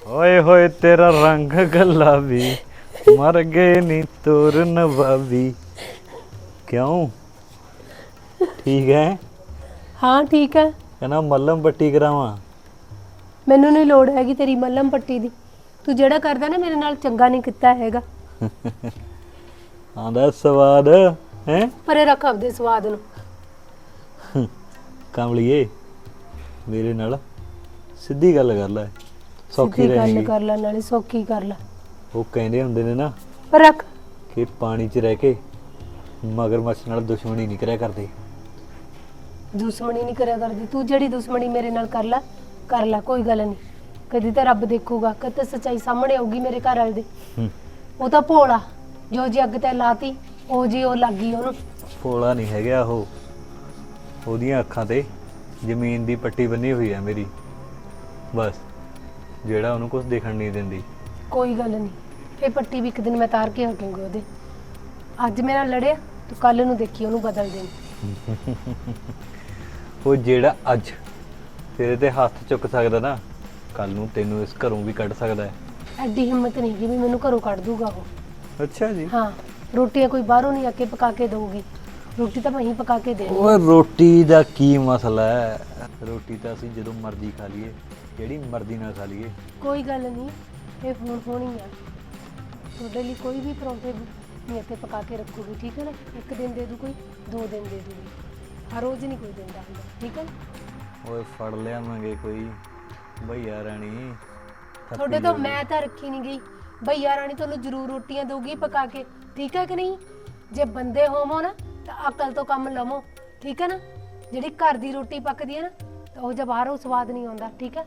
ਓਏ ਹੋਏ ਤੇਰਾ ਰੰਗ ਗੁਲਾਬੀ ਮਰ ਗਏ ਨੀ ਤੋਰ ਨਵਾਬੀ। ਕਿਉਂ? ਠੀਕ ਹੈ? ਹਾਂ ਠੀਕ ਹੈ। ਕਹਿੰਦਾ ਮੱਲਮ ਪੱਟੀ ਕਰਾਵਾਂ। ਮੈਨੂੰ ਨਹੀਂ ਲੋੜ ਹੈਗੀ ਤੇਰੀ ਮੱਲਮ ਪੱਟੀ ਦੀ। ਤੂੰ ਜਿਹੜਾ ਕਰਦਾ ਨਾ ਮੇਰੇ ਨਾਲ ਚੰਗਾ ਨਹੀਂ ਕੀਤਾ ਹੈਗਾ। ਆਂਦਾ ਸਵਾਦ। ਹੈ ਪਰੇ ਰੱਖ ਆਪਦੇ ਸਵਾਦ ਨੂੰ। ਕਮਲੀਏ ਮੇਰੇ ਨਾਲ ਸਿੱਧੀ ਗੱਲ ਕਰ ਲੈ ਸੌਖੀ ਸਿੱਧੀ ਗੱਲ ਰਹੇਗੀ। ਕਰ ਲੈ ਨਾਲੇ ਸੌਖੀ ਕਰ ਲੈ। ਉਹ ਕਹਿੰਦੇ ਹੁੰਦੇ ਨੇ ਨਾ ਪਰ ਰੱਖ। ਕਿ ਪਾਣੀ 'ਚ ਰਹਿ ਕੇ ਮਗਰਮੱਛ ਨਾਲ ਦੁਸ਼ਮਣੀ ਨਹੀਂ ਕਰਿਆ ਕਰਦੇ। ਦੁਸ਼ਮਣੀ ਨਹੀਂ ਕਰਿਆ ਕਰਦੀ। ਤੂੰ ਜਿਹੜੀ ਦੁਸ਼ਮਣੀ ਮੇਰੇ ਨਾਲ ਕਰ ਲੈ ਕਰ ਲੈ ਕੋਈ ਗੱਲ ਨਹੀਂ। ਕਦੀ ਤਾਂ ਰੱਬ ਦੇਖੂਗਾ ਕਦੇ ਸੱਚਾਈ ਸਾਹਮਣੇ ਆਊਗੀ ਮੇਰੇ ਘਰ ਵਾਲੇ ਦੇ। ਹੂੰ। ਉਹ ਤਾਂ ਭੋਲਾ ਜੋ ਜੀ ਅੱਗ ਤੇ ਲਾਤੀ ਉਹ ਜੀ ਉਹ ਲੱਗੀ ਉਹਨੂੰ। ਭੋਲਾ ਨਹੀਂ ਹੈਗਾ ਉਹ। ਉਹਦੀਆਂ ਅੱਖਾਂ ਤੇ ਜ਼ਮੀਨ ਦੀ ਪੱਟੀ ਬੰਨੀ ਹੋਈ ਹੈ ਮੇਰੀ। ਬਸ ਜਿਹੜਾ ਉਹਨੂੰ ਕੁਝ ਦੇਖਣ ਨਹੀਂ ਦਿੰਦੀ। ਕੋਈ ਗੱਲ ਨਹੀਂ। ਇਹ ਪੱਟੀ ਵੀ ਇੱਕ ਦਿਨ ਮੈਂ ਤਾਰ ਕੇ ਹਟੂੰਗੀ ਉਹਦੇ। ਅੱਜ ਮੇਰੇ ਲੜਿਆ ਤੂੰ ਕੱਲ ਨੂੰ ਦੇਖੀ ਉਹਨੂੰ ਬਦਲ ਦੇਣੀ। ਉਹ ਜਿਹੜਾ ਅੱਜ ਤੇਰੇ ਤੇ ਹੱਥ ਚੁੱਕ ਸਕਦਾ ਨਾ ਕੱਲ ਨੂੰ ਤੈਨੂੰ ਇਸ ਘਰੋਂ ਵੀ ਕੱਢ ਸਕਦਾ ਹੈ। ਐਡੀ ਹਿੰਮਤ ਨਹੀਂ ਕਿ ਵੀ ਮੈਨੂੰ ਘਰੋਂ ਕੱਢ ਦੂਗਾ ਉਹ। ਅੱਛਾ ਜੀ। ਹਾਂ। ਰੋਟੀਆਂ ਕੋਈ ਬਾਹਰੋਂ ਨਹੀਂ ਆ ਕੇ ਪਕਾ ਕੇ ਦਊਗੀ। ਰੋਟੀ ਤਾਂ ਮੈਂ ਹੀ ਪਕਾ ਕੇ ਦੇਣੀ। ਓਏ ਰੋਟੀ ਦਾ ਕੀ ਮਸਲਾ ਹੈ? ਰੋਟੀ ਤਾਂ ਅਸੀਂ ਜਦੋਂ ਮਰਜ਼ੀ ਖਾ ਲਈਏ ਜਿਹੜੀ ਮਰਜ਼ੀ ਨਾਲ ਖਾ ਲਈਏ। ਕੋਈ ਗੱਲ ਨਹੀਂ ਇਹ ਹੁਣ ਹੋਣੀ ਆ। ਤੁਹਾਡੇ ਲਈ ਕੋਈ ਵੀ ਪਰੌਂਠੇ ਨਹੀਂ ਇੱਥੇ ਪਕਾ ਕੇ ਰੱਖੂਗੀ ਠੀਕ ਹੈ ਨਾ? ਇੱਕ ਦਿਨ ਦੇ ਦੂ ਕੋਈ ਦੋ ਦਿਨ ਦੇ ਦੂਗੀ ਹਰ ਰੋਜ਼ ਨਹੀਂ ਕੋਈ ਦਿੰਦਾ ਹੁੰਦਾ ਠੀਕ ਹੈ ਨਾ? ਓਏ ਫੜ ਲਿਆਵਾਂਗੇ ਕੋਈ। ਭਈਆ ਰਾਣੀ ਤੁਹਾਡੇ ਤੋਂ ਮੈਂ ਤਾਂ ਰੱਖੀ ਨਹੀਂ ਗਈ। ਭਈਆ ਰਾਣੀ ਤੁਹਾਨੂੰ ਜ਼ਰੂਰ ਰੋਟੀਆਂ ਦਊਗੀ ਪਕਾ ਕੇ। ਠੀਕ ਹੈ ਕਿ ਨਹੀਂ? ਜੇ ਬੰਦੇ ਹੋਵੋ ਨਾ ਤਾਂ ਅਕਲ ਤੋਂ ਕੰਮ ਲਵੋ ਠੀਕ ਹੈ ਨਾ? ਜਿਹੜੀ ਘਰ ਦੀ ਰੋਟੀ ਪੱਕਦੀ ਹੈ ਨਾ ਤਾਂ ਉਹ ਜਦ ਬਾਹਰੋਂ ਸਵਾਦ ਨਹੀਂ ਆਉਂਦਾ ਠੀਕ ਹੈ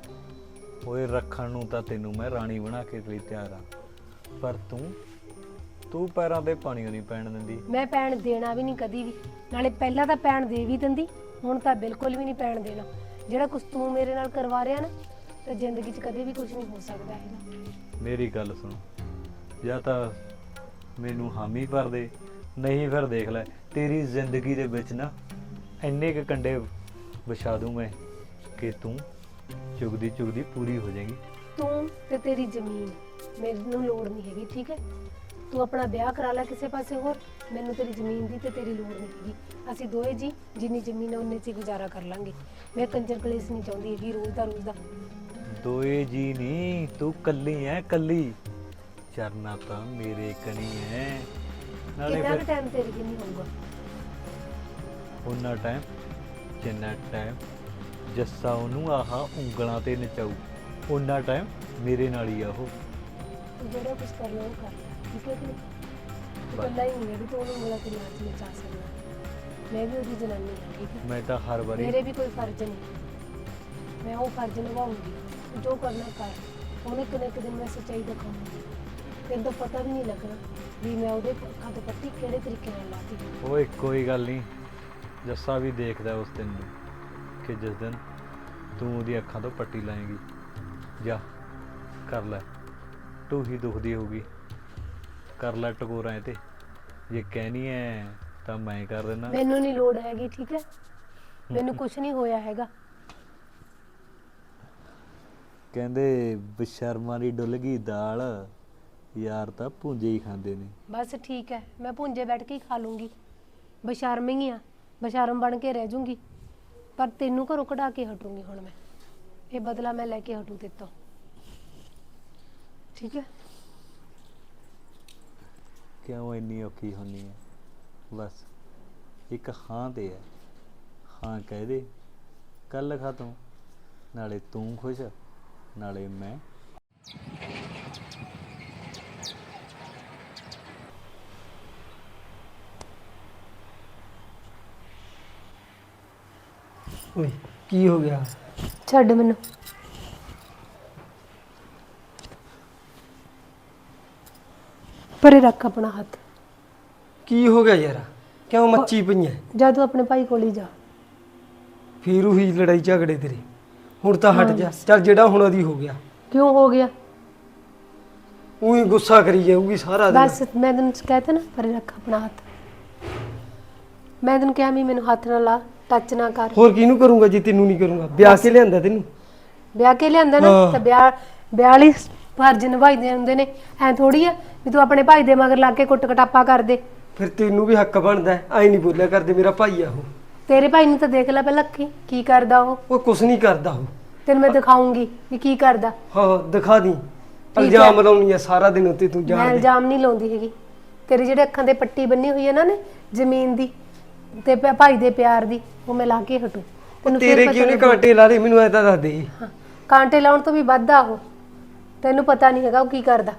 ਓਏ ਰੱਖਣ ਨੂੰ ਤਾਂ ਤੈਨੂੰ ਮੈਂ ਰਾਣੀ ਬਣਾ ਕੇ ਲਈ ਤਿਆਰ ਆ। ਪਰ ਤੂੰ ਤੂੰ ਪੈਰਾਂ ਤੇ ਪਾਣੀ ਨਹੀਂ ਪੈਣ ਦਿੰਦੀ। ਮੈਂ ਪੈਣ ਦੇਣਾ ਵੀ ਨਹੀਂ ਕਦੀ ਵੀ। ਨਾਲੇ ਪਹਿਲਾਂ ਤਾਂ ਪੈਣ ਦੇ ਵੀ ਦਿੰਦੀ ਹੁਣ ਤਾਂ ਬਿਲਕੁਲ ਵੀ ਨਹੀਂ ਪੈਣ ਦੇਣਾ। ਜਿਹੜਾ ਕੁਝ ਤੂੰ ਮੇਰੇ ਨਾਲ ਕਰਵਾ ਰਿਹਾ ਨਾ ਤਾਂ ਜ਼ਿੰਦਗੀ 'ਚ ਕਦੇ ਵੀ ਕੁਝ ਨਹੀਂ ਹੋ ਸਕਦਾ ਹੈਗਾ। ਮੇਰੀ ਗੱਲ ਸੁਣ। ਜਾਂ ਤਾਂ ਮੈਨੂੰ ਹਾਮੀ ਭਰ ਦੇ ਨਹੀਂ ਫਿਰ ਦੇਖ ਲੈ ਤੇਰੀ ਜ਼ਿੰਦਗੀ ਦੇ ਵਿੱਚ ਨਾ ਇੰਨੇ ਕ ਕੰਡੇ ਵਿਛਾ ਦੂੰ ਮੈਂ ਕਿ ਤੂੰ ਚੁਗਦੀ ਚੁਗਦੀ ਪੂਰੀ ਹੋ ਜਾਏਗੀ। ਤੂੰ ਤੇ ਤੇਰੀ ਜ਼ਮੀਨ ਮੈਨੂੰ ਲੋੜ ਨਹੀਂ ਹੈਗੀ ਠੀਕ ਹੈ? ਤੂੰ ਆਪਣਾ ਵਿਆਹ ਕਰਾ ਲੈ ਕਿਸੇ ਪਾਸੇ ਹੋਰ ਮੈਨੂੰ ਤੇਰੀ ਜ਼ਮੀਨ ਦੀ ਤੇ ਤੇਰੀ ਲੋੜ ਨਹੀਂ ਹੈਗੀ। ਅਸੀਂ ਦੋਏ ਜੀ ਜਿੰਨੀ ਜ਼ਮੀਨ ਹੈ ਉਨੇ 'ਚ ਹੀ ਗੁਜ਼ਾਰਾ ਕਰ ਲਾਂਗੇ। ਮੈਂ ਕੰਜਰ ਕਲੇਸ਼ ਨਹੀਂ ਚਾਹੁੰਦੀ ਹੈਗੀ ਰੋਜ਼ ਦਾ ਰੋਜ਼ ਦਾ। ਦੋਏ ਜੀ ਨਹੀਂ ਤੂੰ ਕੱਲੀ ਐ ਕੱਲੀ। ਚਰਨਾ ਤਾਂ ਮੇਰੇ ਕਣੀ ਐ ਨਾਲੇ ਕਿੰਨਾ ਫਿਰ ਟਾਈਮ ਤੇਰੇ ਕਿੰਨੀ ਹੋਊਗਾ? ਉਹਨਾਂ ਟਾਈਮ ਜਿੰਨਾ ਟਾਈਮ ਜੱਸਾ ਉਹਨੂੰ ਆਹ ਉਂਗਲਾਂ ਤੇ ਨਚਾਊ ਉਹਨਾਂ ਟਾਈਮ ਮੇਰੇ ਨਾਲ ਹੀ ਆ ਉਹ। ਤੂੰ ਜਿਹੜਾ ਕੁਝ ਕਰਨਾ ਉਹ ਕਰ ਠੀਕ ਹੈ ਕਿ ਨਹੀਂ? ਤੂੰ ਬਸ। ਇਕੱਲਾ ਹੀ ਨਹੀਂ ਹੈ ਵੀ ਤੂੰ ਉਹਨੂੰ ਉਂਗਲਾਂ ਤੇ ਨਾਚ ਨਚਾ ਸਕਦਾ। ਮੈਂ ਵੀ ਉਹਦੀ ਜਨਾਨੀ ਹਾਂ ਠੀਕ ਹੈ? ਮੈਂ ਤਾਂ ਹਰ ਵਾਰੀ ਮੇਰੇ ਵੀ ਕੋਈ ਫਰਜ਼ ਨਹੀਂ। ਮੈਂ ਉਹ ਫਰਜ਼ ਨਿਭਾਉਂਗੀ। ਤੂੰ ਜੋ ਕਰਨਾ ਕਰ ਉਹਨੇ ਇੱਕ ਨਾ ਇੱਕ ਦਿਨ ਮੈਂ ਸੱਚਾਈ ਦਿਖਾਉਂਗੀ। ਤਾਂ ਪਤਾ ਵੀ ਨਹੀਂ ਲੱਗਣਾ ਵੀ ਮੈਂ ਉਹਦੇ ਅੱਖਾਂ ਤੇ ਪੱਟੀ ਕਿਹੜੇ ਤਰੀਕੇ ਨਾਲ ਲਾਤੀ। ਓਏ ਕੋਈ ਗੱਲ ਨਹੀਂ ਜੱਸਾ ਵੀ ਦੇਖਦਾ ਉਸ ਦਿਨ ਨੂੰ ਕਿ ਜਿਸ ਦਿਨ ਤੂੰ ਉਹਦੀ ਅੱਖਾਂ ਤੋਂ ਪੱਟੀ ਲਾਏਂਗੀ। ਜਾ ਕਰ ਲੈ ਤੂੰ ਹੀ ਦੁਖਦੀ ਹੋਗੀ ਕਰ ਲੈ ਟਕੋਰਾਂ ਇਹ ਤੇ ਜੇ ਕਹਿਣੀ ਹੈ ਤਾਂ ਮੈਂ ਕਰ ਦਿੰਦਾ ਮੈਨੂੰ ਨਹੀਂ ਲੋੜ ਹੈਗੀ ਠੀਕ ਹੈ ਮੈਨੂੰ ਕੁਝ ਨਹੀਂ ਹੋਇਆ ਹੈਗਾ। ਕਹਿੰਦੇ ਬਸ਼ਰਮਾਂ ਦੀ ਡੁੱਲ ਗਈ ਦਾਲ। ਯਾਰ ਤਾਂ ਭੁੰਜੇ ਹੀ ਖਾਂਦੇ ਨੇ। ਬਸ ਠੀਕ ਹੈ ਮੈਂ ਭੁੰਜੇ ਬੈਠ ਕੇ ਹੀ ਖਾ ਲੂੰਗੀ। ਬਸ਼ਰਮ ਹੀ ਆ ਬਸ਼ਰਮ ਬਣ ਕੇ ਰਹਿ ਜੂੰਗੀ। ਪਰ ਤੈਨੂੰ ਘਰੋਂ ਕਢਾ ਕੇ ਹਟੂੰਗੀ ਹੁਣ ਮੈਂ। ਇਹ ਬਦਲਾ ਮੈਂ ਲੈ ਕੇ ਹਟੂ ਤੇਤੋਂ। ਠੀਕ ਹੈ? ਕਿਉਂ ਇੰਨੀ ਔਖੀ ਹੁੰਨੀ ਹੈ? ਬਸ ਇੱਕ ਹਾਂ ਤੇ ਹੈ। ਹਾਂ ਕਹਿ ਦੇ ਕੱਲ ਖਤਮ ਨਾਲੇ ਤੂੰ ਖੁਸ਼ ਨਾਲੇ ਮੈਂ। ਓਏ ਕੀ ਹੋ ਗਿਆ? ਛੱਡ ਮੈਨੂੰ। ਪਰੇ ਰੱਖ ਆਪਣਾ ਹੱਥ। ਕੀ ਹੋ ਗਿਆ ਯਾਰ? ਕਿਉਂ ਮੱਚੀ ਪਈਆਂ ਜਾ ਤੂੰ ਆਪਣੇ ਭਾਈ ਕੋਲ ਹੀ ਜਾ। ਫੇਰ ਉਹੀ ਲੜਾਈ ਝਗੜੇ ਤੇਰੇ। ਹੁਣ ਤਾਂ ਹਟ ਜਾ। ਚੱਲ ਜਿਹੜਾ ਹੁਣ ਉਹਦੀ ਹੋ ਗਿਆ। ਕਿਉਂ ਹੋ ਗਿਆ? ਉਹੀ ਗੁੱਸਾ ਕਰੀ ਜਾਊਗੀ ਸਾਰਾ ਦਿਨ। ਬਸ ਮੈਂ ਤੈਨੂੰ ਕਹਿਤਾ ਨਾ ਪਰੇ ਰੱਖ ਆਪਣਾ ਹੱਥ। ਮੈਂ ਤੈਨੂੰ ਕਿਹਾ ਵੀ ਮੈਨੂੰ ਹੱਥ ਨਾ ਲਾ। ਟੱਚ ਨਾ ਕਰ। ਹੋਰ ਕਿਹਨੂੰ ਕਰੂੰਗਾ ਜੇ ਤੈਨੂੰ ਨਹੀਂ ਕਰੂੰਗਾ? ਵਿਆਹ ਕੇ ਲਿਆਂਦਾ ਤੈਨੂੰ? ਵਿਆਹ ਕੇ ਲਿਆਂਦਾ ਨਾ ਹਾਂ। ਤਾਂ ਵਿਆਹ ਵਿਆਹ ਵਾਲੀ ਫਰਜ਼ ਨਿਭਾਈਦੇ ਹੁੰਦੇ ਨੇ। ਐ ਥੋੜੀ ਆ ਵੀ ਤੂੰ ਆਪਣੇ ਭਾਈ ਦੇ ਮਗਰ ਲੱਗ ਕੇ ਕੁੱਟ ਕਟਾਪਾ ਕਰ ਦੇ। ਫਿਰ ਤੈਨੂੰ ਵੀ ਹੱਕ ਬਣਦਾ ਐ ਨਹੀਂ ਬੋਲਿਆ ਕਰਦੇ ਮੇਰਾ ਭਾਈ ਆ ਉਹ। ਤੇਰੇ ਭਾਈ ਨੂੰ ਤਾਂ ਦੇਖ ਲੈ ਪਹਿਲਾਂ ਕੀ ਕੀ ਕਰਦਾ ਉਹ? ਉਹ ਕੁਛ ਨਹੀਂ ਕਰਦਾ ਉਹ। ਤੈਨੂੰ ਮੈਂ ਦਿਖਾਉਂਗੀ ਵੀ ਕੀ ਕਰਦਾ। ਹਾਂ ਦਿਖਾ ਦੀ। ਹੈ। ਇਲਜ਼ਾਮ ਲਾਉਣੀ ਆ ਸਾਰਾ ਦਿਨ ਉੱਤੇ ਤੂੰ ਮੈਂ ਜਾਣ ਦੇ। ਇਲਜ਼ਾਮ ਨਹੀਂ ਲਾਉਂਦੀ ਹੈਗੀ। ਤੇਰੀ ਜਿਹੜੇ ਅੱਖਾਂ ਤੇ ਪੱਟੀ ਬੰਨੀ ਹੋਈ ਹੈ ਨਾ ਨੇ ਜ਼ਮੀਨ ਦੀ ਤੇ ਭਾਈ ਦੇ ਪਿਆਰ ਦੀ ਉਹ ਮੈਂ ਲਾ ਕੇ ਹਟੂ। ਤੈਨੂੰ ਫਿਰ ਤੇਰੇ ਪਤਾ ਕਿਉਂ ਨਹੀਂ ਲੱਗੂ। ਕਾਂਟੇ ਲਾ ਰਹੇ? ਮੈਨੂੰ ਐ ਤਾਂ ਦੱਸ ਦੇ। ਹਾਂ, ਕਾਂਟੇ ਲਾਉਣ ਤੋਂ ਵੀ ਵੱਧ ਆ ਉਹ। ਤੈਨੂੰ ਪਤਾ ਨਹੀਂ ਹੈਗਾ ਉਹ ਕੀ ਕਰਦਾ।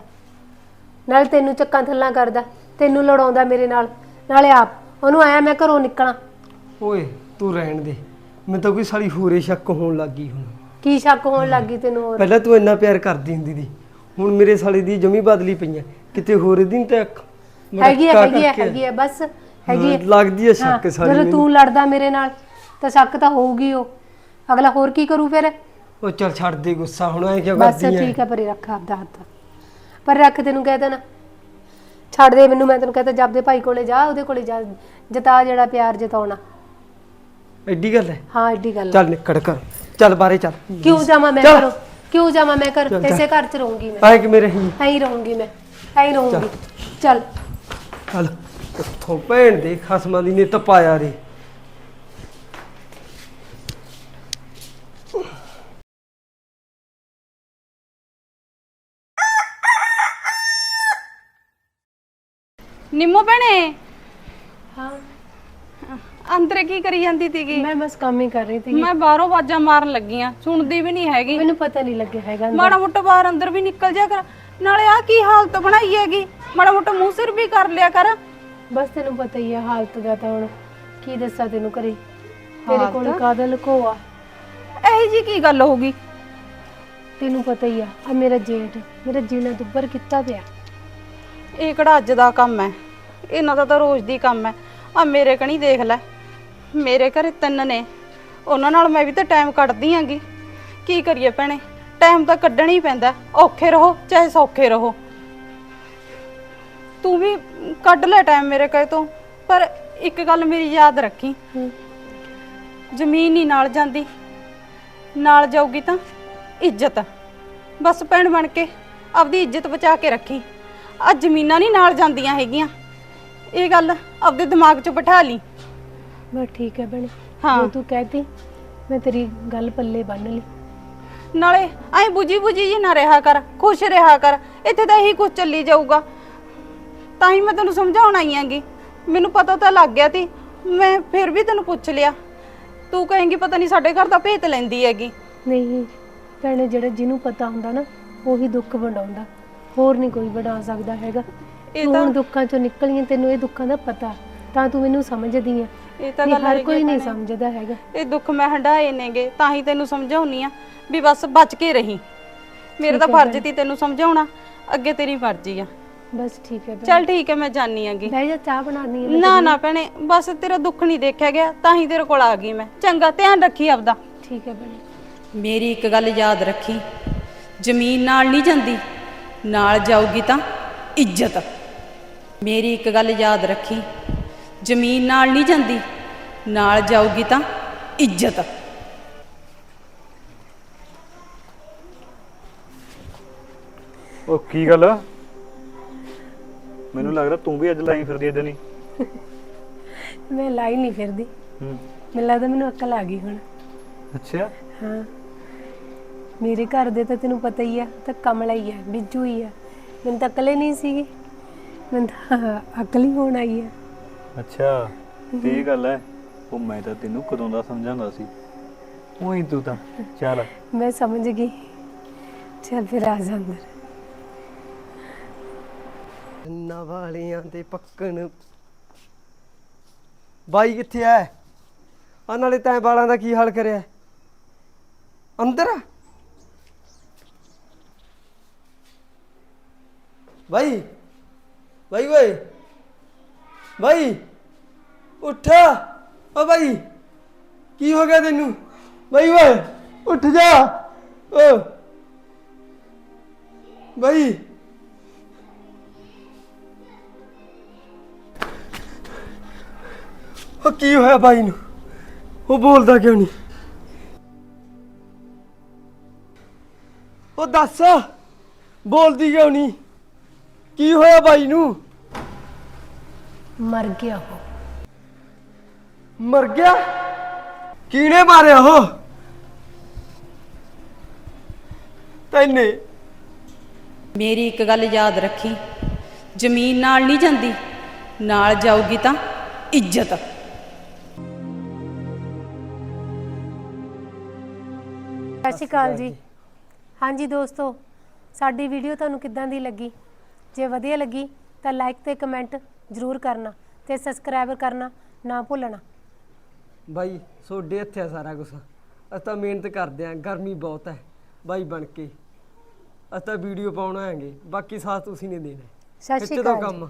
ਨਾਲ ਤੈਨੂੰ ਚੱਕਾਂ ਥੱਲਾਂ ਕਰਦਾ ਤੈਨੂੰ ਲੜਾਉਂਦਾ ਮੇਰੇ ਨਾਲ। ਨਾਲੇ ਆਪ ਉਹਨੂੰ ਆਇਆ ਮੈਂ ਘਰੋਂ ਨਿਕਲਾਂ। ਓਏ ਤੂੰ ਰਹਿਣ ਦੇ। ਮੈਨੂੰ ਤਾਂ ਕੋਈ ਸਾਲੀ ਹੋਰੇ ਸ਼ੱਕ ਹੋਣ ਲੱਗ ਹੁਣ। ਕੀ ਸ਼ੱਕ ਹੋਣ ਲੱਗੀ ਤੈਨੂੰ ਹੋਰ? ਪਹਿਲਾਂ ਤੂੰ ਇੰਨਾ ਪਿਆਰ ਕਰਦੀ ਹੁੰਦੀ ਦੀ ਹੁਣ ਮੇਰੇ ਸਾਲੇ ਦੀ ਜਮੀ ਬਦਲੀ ਪਈਆਂ ਕਿਤੇ ਹੋਰ ਦਿਨ ਤੱਕ ਹੈਗੀ ਹੈ ਹੈਗੀ ਹੈ ਹੈਗੀ ਹੈ ਬਸ। ਹੈਗੀ ਹੈ ਲੱਗਦੀ ਹੈ ਸ਼ੱਕ ਹਾਂ, ਸਾਲੀ ਜਦੋਂ ਮੈਨੂੰ। ਤੂੰ ਲੜਦਾ ਮੇਰੇ ਨਾਲ ਤਾਂ ਸ਼ੱਕ ਤਾਂ ਹੋਊਗੀ ਉਹ। ਅਗਲਾ ਹੋਰ ਕੀ ਕਰੂ ਫਿਰ? ਉਹ ਚੱਲ ਛੱਡ ਦੇ ਗੁੱਸਾ ਹੁਣ ਐ ਕਿਉਂ ਬਸ ਕਰਦੀ ਐ? ਠੀਕ ਹੈ ਪਰੇ ਰੱਖ ਆਪਦਾ ਹੱਥ। ਪਰ ਰੱਖ ਤੈਨੂੰ ਕਹਿ ਨਾ ਛੱਡ ਦੇ ਮੈਨੂੰ ਮੈਂ ਤੈਨੂੰ ਕਹਤਾ ਜਦ ਦੇ ਭਾਈ ਕੋਲੇ ਜਾ ਉਹਦੇ ਕੋਲੇ ਜਾ। ਜਤਾ ਜਿਹੜਾ ਪਿਆਰ ਜਤਾਉਣਾ। ਐਡੀ ਗੱਲ ਐ ਹਾਂ ਏਡੀ ਗੱਲ ਆ। ਚੱਲ ਨਿਕੜ ਕਰ ਚੱਲ ਬਾਰੇ ਚੱਲ। ਕਿਉਂ ਜਾਵਾਂ ਮੈਂ ਚੱਲ। ਕਰੋ ਕਿਉਂ ਜਾਵਾਂ ਮੈਂ ਕਰ ਚੱਲ, ਚੱਲ। ਇਸੇ ਘਰ 'ਚ ਰਹੂੰਗੀ ਮੈਂ। ਆਏ ਕਿ ਮੇਰੇ ਹੀ ਐਂ ਹੀ ਰਹੂੰਗੀ ਮੈਂ। ਐਂ ਹੀ ਰਹੂੰਗੀ। ਚੱਲ। ਚੱਲ। ਕਿੱਥੋਂ ਭੈਣ ਦੇ ਖਸਮਾਂ ਦੀ ਨੇ ਤਪਾਇਆ ਰੇ। ਨਿੰਮੋ ਭੈਣੇ? ਹਾਂ। ਅੰਦਰ ਕੀ ਕਰੀ ਜਾਂਦੀ ਸੀਗੀ? ਮੈਂ ਬਸ ਕੰਮ ਹੀ ਕਰ ਰਹੀ ਸੀ ਮੈਂ ਬਾਹਰੋਂ ਆਵਾਜ਼ਾਂ ਮਾਰਨ ਲੱਗੀ ਆ ਸੁਣਦੀ ਵੀ ਨਹੀਂ ਹੈਗੀ। ਮੈਨੂੰ ਪਤਾ ਨਹੀਂ ਲੱਗਿਆ ਹੈਗਾ ਅੰਦਰ। ਮਾੜਾ ਮੋਟਾ ਬਾਹਰ ਅੰਦਰ ਵੀ ਨਿਕਲ ਜਾ ਕਰ। ਨਾਲੇ ਆ ਕੀ ਹਾਲਤ ਬਣਾਈ ਹੈਗੀ? ਮਾੜਾ ਮੋਟਾ ਮੂੰਹ ਸਿਰ ਵੀ ਕਰ ਲਿਆ ਕਰ। ਬਸ ਤੈਨੂੰ ਪਤਾ ਹੀ ਆ ਹਾਲਤ ਦਾ ਤਾਂ ਹੁਣ ਕੀ ਦੱਸਾਂ ਤੈਨੂੰ ਕਰੇ ਤੇਰੇ ਕੋਲ ਕਾਦਾ ਲਕੋਆ? ਇਹੀ ਜੀ ਕੀ ਗੱਲ ਹੋ ਗਈ? ਤੈਨੂੰ ਪਤਾ ਹੀ ਆ ਆ ਮੇਰਾ ਜੇਠ ਮੇਰਾ ਜੀਣਾ ਦੁੱਬਰ ਕੀਤਾ ਪਿਆ। ਇਹ ਕਿਹੜਾ ਅੱਜ ਦਾ ਕੰਮ ਹੈ? ਇਹਨਾਂ ਦਾ ਤਾਂ ਰੋਜ਼ ਦੀ ਕੰਮ ਹੈ। ਆ ਮੇਰੇ ਕਣੀ ਦੇਖ ਲੈ ਮੇਰੇ ਘਰੇ ਤਿੰਨ ਨੇ। ਉਹਨਾਂ ਨਾਲ ਮੈਂ ਵੀ ਤਾਂ ਟਾਈਮ ਕੱਢਦੀ ਆਂਗੀ। ਕੀ ਕਰੀਏ ਭੈਣੇ? ਟਾਈਮ ਤਾਂ ਕੱਢਣਾ ਹੀ ਪੈਂਦਾ ਔਖੇ ਰਹੋ ਚਾਹੇ ਸੌਖੇ ਰਹੋ। ਤੂੰ ਵੀ ਕੱਢ ਲੈ ਟਾਈਮ ਮੇਰੇ ਕਹੇ ਤੋਂ। ਪਰ ਇੱਕ ਗੱਲ ਮੇਰੀ ਯਾਦ ਰੱਖੀ। ਹੂੰ। ਜ਼ਮੀਨ ਨਹੀਂ ਨਾਲ ਜਾਂਦੀ। ਨਾਲ ਜਾਊਗੀ ਤਾਂ ਇੱਜ਼ਤ। ਬਸ ਭੈਣ ਬਣ ਕੇ ਆਪਦੀ ਇੱਜ਼ਤ ਬਚਾ ਕੇ ਰੱਖੀ। ਆ ਜ਼ਮੀਨਾਂ ਨਹੀਂ ਨਾਲ ਜਾਂਦੀਆਂ ਹੈਗੀਆਂ। ਇਹ ਗੱਲ ਆਪਦੇ ਦਿਮਾਗ 'ਚ ਬਿਠਾ ਲਈ। ਬਸ ਠੀਕ ਹੈ ਭੈਣੇ। ਹਾਂ। ਜੋ ਤੂੰ ਕਹਿਤੀ ਮੈਂ ਤੇਰੀ ਗੱਲ ਪੱਲੇ ਬੰਨ ਲਈ। ਨਾਲੇ ਐ ਬੁਝੀ ਬੁਝੀ ਜੀ ਨਾ ਰਿਹਾ ਕਰ ਖੁਸ਼ ਰਿਹਾ ਕਰ। ਇੱਥੇ ਤਾਂ ਇਹੀ ਕੁਝ ਚੱਲੀ ਜਾਊਗਾ। ਤਾਂ ਹੀ ਮੈਂ ਤੈਨੂੰ ਸਮਝਾਉਣ ਆਈ ਆਂਗੀ ਮੈਨੂੰ ਪਤਾ ਤਾਂ ਲੱਗ ਗਿਆ ਤੀ ਮੈਂ ਫਿਰ ਵੀ ਤੈਨੂੰ ਪੁੱਛ ਲਿਆ। ਤੂੰ ਕਹੇਂਗੀ ਪਤਾ ਨਹੀਂ ਸਾਡੇ ਘਰ ਦਾ ਭੇਤ ਲੈਂਦੀ ਹੈਗੀ। ਨਹੀਂ ਭੈਣੇ ਜਿਹੜਾ ਜਿਹਨੂੰ ਪਤਾ ਹੁੰਦਾ ਨਾ ਉਹੀ ਦੁੱਖ ਵੰਡਾਉਂਦਾ। ਹੋਰ ਨਹੀਂ ਕੋਈ ਵੰਡਾ ਸਕਦਾ ਹੈਗਾ। ਇਹ ਤੂੰ ਦੁੱਖਾਂ ਚੋਂ ਨਿਕਲੀਆਂ ਤੈਨੂੰ ਇਹ ਦੁੱਖਾਂ ਦਾ ਪਤਾ। ਤਾਂ ਤੂੰ ਮੈਨੂੰ ਸਮਝਦੀ ਆ। ਇਹ ਤਾਂ ਗੱਲ ਹਰ ਕੋਈ ਨਹੀਂ। ਸਮਝਦਾ ਹੈਗਾ। ਇਹ ਦੁੱਖ ਮੈਂ ਹੰਡਾਏ ਨੇਗੇ ਤਾਂ ਹੀ ਤੈਨੂੰ ਸਮਝਾਉਣੀ ਆ ਵੀ ਬਸ ਬਚ ਕੇ ਰਹੀ। ਮੇਰੇ ਤਾਂ ਫਰਜ਼ ਤੀ ਤੈਨੂੰ ਸਮਝਾਉਣਾ। ਅੱਗੇ ਤੇਰੀ ਮਰਜ਼ੀ ਆ। ਬਸ ਠੀਕ ਹੈ ਭੈਣੇ। ਚੱਲ ਠੀਕ ਹੈ ਮੈਂ ਜਾਣੀ ਆਂਗੀ ਬਹਿ ਜਾ ਚਾਹ ਬਣਾਉਣੀ ਹੈ ਨਾ ਨਾ ਭੈਣੇ ਬਸ ਤੇਰਾ ਦੁੱਖ ਨਹੀਂ ਦੇਖਿਆ ਗਿਆ ਤਾਂ ਹੀ ਤੇਰੇ ਕੋਲ ਆ ਗਈ ਮੈਂ। ਚੰਗਾ ਧਿਆਨ ਰੱਖੀ ਆਪਦਾ। ਠੀਕ ਹੈ ਭੈਣੇ। ਮੇਰੀ ਇੱਕ ਗੱਲ ਯਾਦ ਰੱਖੀ। ਜ਼ਮੀਨ ਨਾਲ ਨਹੀਂ ਜਾਂਦੀ ਨਾਲ ਜਾਊਗੀ ਤਾਂ ਇੱਜ਼ਤ। ਮੇਰੀ ਇੱਕ ਗੱਲ ਯਾਦ ਰੱਖੀ। ਜ਼ਮੀਨ ਨਾਲ ਨਹੀਂ ਜਾਂਦੀ ਨਾਲ ਜਾਊਗੀ ਤਾਂ ਇੱਜ਼ਤ। ਉਹ ਕੀ ਗੱਲ? ਮੈਨੂੰ ਲੱਗਦਾ ਤੂੰ ਵੀ ਅੱਜ ਲਾਈ ਫਿਰਦੀ ਐ ਨਹੀਂ ਮੈਂ ਲਾਈ ਨਹੀਂ ਫਿਰਦੀ। ਹੂੰ। ਮੈਨੂੰ ਲੱਗਦਾ ਮੈਨੂੰ ਅਕਲ ਆ ਗਈ ਹੁਣ। ਅੱਛਾ। ਹਾਂ। ਮੇਰੇ ਘਰ ਦੇ ਤਾਂ ਤੈਨੂੰ ਪਤਾ ਹੀ ਆ ਤਾਂ ਕਮਲਾ ਹੀ ਆ ਬਿੱਜੂ ਹੀ ਆ। ਮੈਨੂੰ ਤਾਂ ਅਕਲ ਹੀ ਨਹੀਂ ਸੀਗੀ। ਮੈਨੂੰ ਤਾਂ ਅਕਲ ਹੀ ਹੋਣ ਆਈ ਆ। ਅੱਛਾ ਤੇ ਇਹ ਗੱਲ ਐ ਉਹ ਮੈਂ ਤਾਂ ਤੈਨੂੰ ਕਦੋਂ ਦਾ ਸਮਝਾਉਂਦਾ ਸੀ। ਉਹੀ ਤੂੰ ਤਾਂ। ਚੱਲ। ਮੈਂ ਸਮਝ ਗਈ। ਚੱਲ ਫਿਰ ਆ ਜਾ ਅੰਦਰ। ਕੰਨਾਂ ਵਾਲਿਆਂ ਤੇ ਪੱਕਣ। ਬਾਈ ਕਿੱਥੇ ਐ? ਆ ਨਾਲੇ ਤੈਂ ਵਾਲਾਂ ਦਾ ਕੀ ਹਾਲ ਕਰਿਆ? ਅੰਦਰ ਬਾਈ ਬਾਈ ਭਾਈ ਓਏ। ਭਾਈ ਉੱਠ। ਓ ਬਾਈ, ਕੀ ਹੋ ਗਿਆ ਤੈਨੂੰ? ਭਾਈ ਓਏ, ਉੱਠ ਜਾ। ਓ। ਭਾਈ ਉਹ ਕੀ ਹੋਇਆ ਭਾਈ ਨੂੰ? ਉਹ ਬੋਲਦਾ ਕਿਉਂ ਨਹੀਂ? ਉਹ ਦੱਸ ਬੋਲਦੀ ਕਿਉਂ ਨਹੀਂ? ਕੀ ਹੋਇਆ ਭਾਈ ਨੂੰ? ਮਰ ਗਿਆ ਉਹ। ਮਰ ਗਿਆ? ਕਿਹਨੇ ਮਾਰਿਆ ਉਹ? ਤੈਨੇ। ਮੇਰੀ ਇੱਕ ਗੱਲ ਯਾਦ ਰੱਖੀ। ਜ਼ਮੀਨ ਨਾਲ ਨਹੀਂ ਜਾਂਦੀ ਨਾਲ ਜਾਊਗੀ ਤਾਂ ਇੱਜ਼ਤ। ਸਤਿ ਸ਼੍ਰੀ ਅਕਾਲ ਜੀ। ਹਾਂਜੀ ਦੋਸਤੋ ਸਾਡੀ ਵੀਡੀਓ ਤੁਹਾਨੂੰ ਕਿੱਦਾਂ ਦੀ ਲੱਗੀ? ਜੇ ਵਧੀਆ ਲੱਗੀ ਤਾਂ ਲਾਈਕ ਤੇ ਕਮੈਂਟ ਜ਼ਰੂਰ ਕਰਨਾ ਤੇ ਸਬਸਕ੍ਰਾਈਬ ਕਰਨਾ ਨਾ ਭੁੱਲਣਾ। ਬਾਈ ਸੋਡੇ ਇੱਥੇ ਆ ਸਾਰਾ ਕੁਝ ਅਸੀਂ ਤਾਂ ਮਿਹਨਤ ਕਰਦੇ ਆਂ ਗਰਮੀ ਬਹੁਤ ਹੈ। ਬਾਈ ਬਣ ਕੇ ਅਸੀਂ ਤਾਂ ਵੀਡੀਓ ਪਾਉਣ ਆਏਗੇ ਬਾਕੀ ਸਾਥ ਤੁਸੀਂ ਨੇ ਦੇਣਾ। ਸਤਿ ਸ਼੍ਰੀ ਖਿੱਚ ਦਿਓ ਅਕਾਲ ਜੀ। ਕੰਮ।